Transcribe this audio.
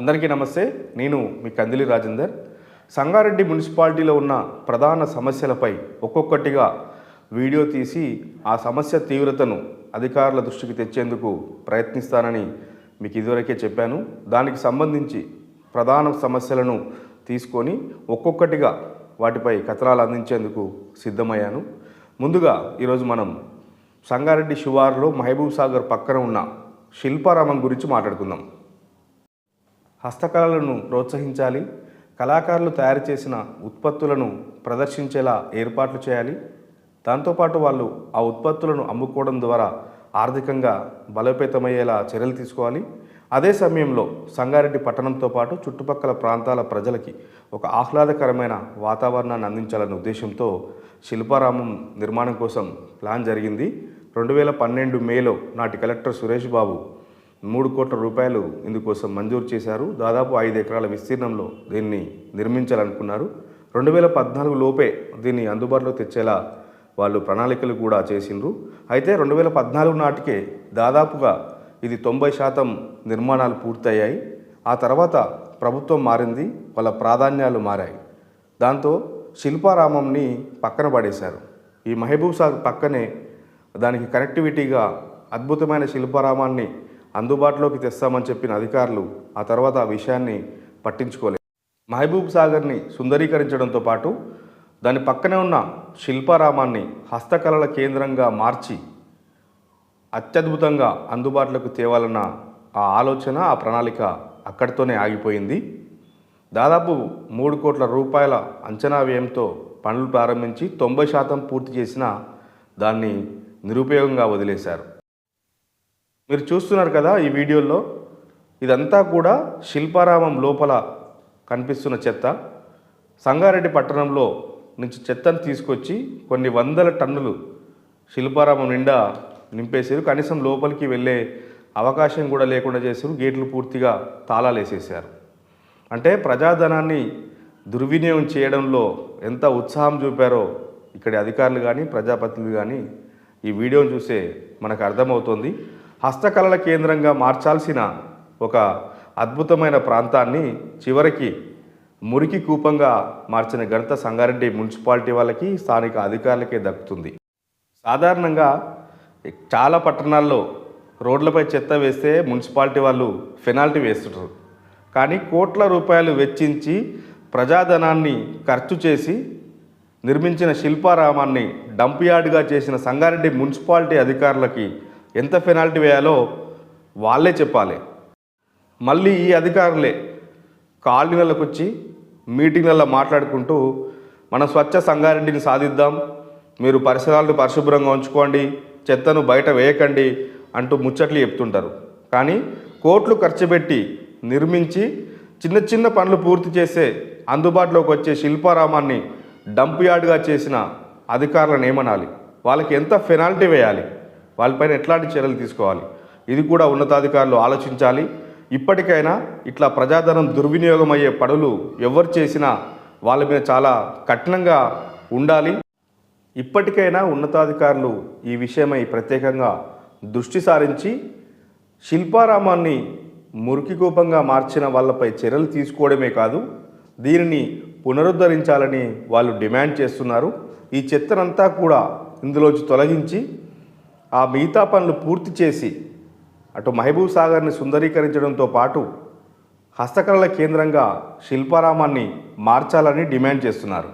అందరికీ నమస్తే. నేను మీ కందిలి రాజేందర్. సంగారెడ్డి మున్సిపాలిటీలో ఉన్న ప్రధాన సమస్యలపై ఒక్కొక్కటిగా వీడియో తీసి ఆ సమస్య తీవ్రతను అధికారుల దృష్టికి తెచ్చేందుకు ప్రయత్నిస్తానని మీకు ఇదివరకే చెప్పాను. దానికి సంబంధించి ప్రధాన సమస్యలను తీసుకొని ఒక్కొక్కటిగా వాటిపై కథనాలు అందించేందుకు సిద్ధమయ్యాను. ముందుగా ఈరోజు మనం సంగారెడ్డి శివారులో మహబూబ్ సాగర్ పక్కన ఉన్న శిల్పారామం గురించి మాట్లాడుకుందాం. హస్తకళలను ప్రోత్సహించాలి కళాకారులు తయారు చేసిన ఉత్పత్తులను ప్రదర్శించేలా ఏర్పాట్లు చేయాలి. దాంతోపాటు వాళ్ళు ఆ ఉత్పత్తులను అమ్ముకోవడం ద్వారా ఆర్థికంగా బలోపేతమయ్యేలా చర్యలు తీసుకోవాలి. అదే సమయంలో సంగారెడ్డి పట్టణంతో పాటు చుట్టుపక్కల ప్రాంతాల ప్రజలకి ఒక ఆహ్లాదకరమైన వాతావరణాన్ని అందించాలనే ఉద్దేశంతో శిల్పారామం నిర్మాణం కోసం ప్లాన్ జరిగింది. రెండు వేల పన్నెండు మేలో నాటి కలెక్టర్ సురేష్ బాబు మూడు కోట్ల రూపాయలు ఇందుకోసం మంజూరు చేశారు. దాదాపు ఐదు ఎకరాల విస్తీర్ణంలో దీన్ని నిర్మించాలనుకున్నారు. రెండు వేల పద్నాలుగు లోపే దీన్ని అందుబాటులో తెచ్చేలా వాళ్ళు ప్రణాళికలు కూడా చేసిండ్రు. అయితే రెండు వేల పద్నాలుగు నాటికే దాదాపుగా ఇది తొంభై శాతం నిర్మాణాలు పూర్తయ్యాయి. ఆ తర్వాత ప్రభుత్వం మారింది వాళ్ళ ప్రాధాన్యాలు మారాయి. దాంతో శిల్పారామంని పక్కన పడేశారు. ఈ మహబూబ్ సాగర్ పక్కనే దానికి కనెక్టివిటీగా అద్భుతమైన శిల్పారామాన్ని అందుబాటులోకి తెస్తామని చెప్పిన అధికారులు ఆ తర్వాత ఆ విషయాన్ని పట్టించుకోలేదు. మహబూబ్ సాగర్ని సుందరీకరించడంతో పాటు దాని పక్కనే ఉన్న శిల్పారామాన్ని హస్తకళల కేంద్రంగా మార్చి అత్యద్భుతంగా అందుబాటులోకి తేవాలన్న ఆ ఆలోచన ఆ ప్రణాళిక అక్కడితోనే ఆగిపోయింది. దాదాపు మూడు కోట్ల రూపాయల అంచనా వ్యయంతో పనులు ప్రారంభించి తొంభై శాతం పూర్తి చేసిన దాన్ని నిరుపయోగంగా వదిలేశారు. మీరు చూస్తున్నారు కదా ఈ వీడియోలో ఇదంతా కూడా శిల్పారామం లోపల కనిపిస్తున్న చెత్త. సంగారెడ్డి పట్టణంలో నుంచి చెత్తను తీసుకొచ్చి కొన్ని వందల టన్నులు శిల్పారామం నిండా నింపేశారు. కనీసం లోపలికి వెళ్ళే అవకాశం కూడా లేకుండా చేశారు. గేట్లు పూర్తిగా తాళాలు వేసేసారు అంటే ప్రజాధనాన్ని దుర్వినియోగం చేయడంలో ఎంత ఉత్సాహం చూపారో ఇక్కడి అధికారులు కానీ ప్రజాప్రతినిధులు కానీ ఈ వీడియోను చూసే మనకు అర్థమవుతుంది. హస్తకళల కేంద్రంగా మార్చాల్సిన ఒక అద్భుతమైన ప్రాంతాన్ని చివరికి మురికి కూపంగా మార్చిన ఘనత సంగారెడ్డి మున్సిపాలిటీ వాళ్ళకి స్థానిక అధికారులకే దక్కుతుంది. సాధారణంగా చాలా పట్టణాల్లో రోడ్లపై చెత్త వేస్తే మున్సిపాలిటీ వాళ్ళు పెనాల్టీ వేస్తుంటారు. కానీ కోట్ల రూపాయలు వెచ్చించి ప్రజాధనాన్ని ఖర్చు చేసి నిర్మించిన శిల్పారామాన్ని డంప్ యార్డ్గా చేసిన సంగారెడ్డి మున్సిపాలిటీ అధికారులకి ఎంత పెనాల్టీ వేయాలో వాళ్ళే చెప్పాలి. మళ్ళీ ఈ అధికారులే కాలనీలకు వచ్చి మీటింగ్లలో మాట్లాడుకుంటూ మనం స్వచ్ఛ సంగారెడ్డిని సాధిద్దాం మీరు పరిసరాలను పరిశుభ్రంగా ఉంచుకోండి చెత్తను బయట వేయకండి అంటూ ముచ్చట్లు చెప్తుంటారు. కానీ కోట్లు ఖర్చు పెట్టి నిర్మించి చిన్న చిన్న పనులు పూర్తి చేసే అందుబాటులోకి వచ్చే శిల్పారామాన్ని డంప్ యార్డ్గా చేసిన అధికారులను ఏమనాలి? వాళ్ళకి ఎంత పెనాల్టీ వేయాలి? వాళ్ళపైన ఎట్లాంటి చర్యలు తీసుకోవాలి? ఇది కూడా ఉన్నతాధికారులు ఆలోచించాలి. ఇప్పటికైనా ఇట్లా ప్రజాధనం దుర్వినియోగం అయ్యే పనులు ఎవరు చేసినా వాళ్ళ మీద చాలా కఠినంగా ఉండాలి. ఇప్పటికైనా ఉన్నతాధికారులు ఈ విషయమై ప్రత్యేకంగా దృష్టి సారించి శిల్పారామాన్ని మురికి కూపంగా మార్చిన వాళ్ళపై చర్యలు తీసుకోవడమే కాదు దీనిని పునరుద్ధరించాలని వాళ్ళు డిమాండ్ చేస్తున్నారు. ఈ చెత్తనంతా కూడా ఇందులోంచి తొలగించి ఆ మిగతా పనులు పూర్తి చేసి అటు మహబూబ్ సాగర్ని సుందరీకరించడంతో పాటు హస్తకళల కేంద్రంగా శిల్పారామాన్ని మార్చాలని డిమాండ్ చేస్తున్నారు.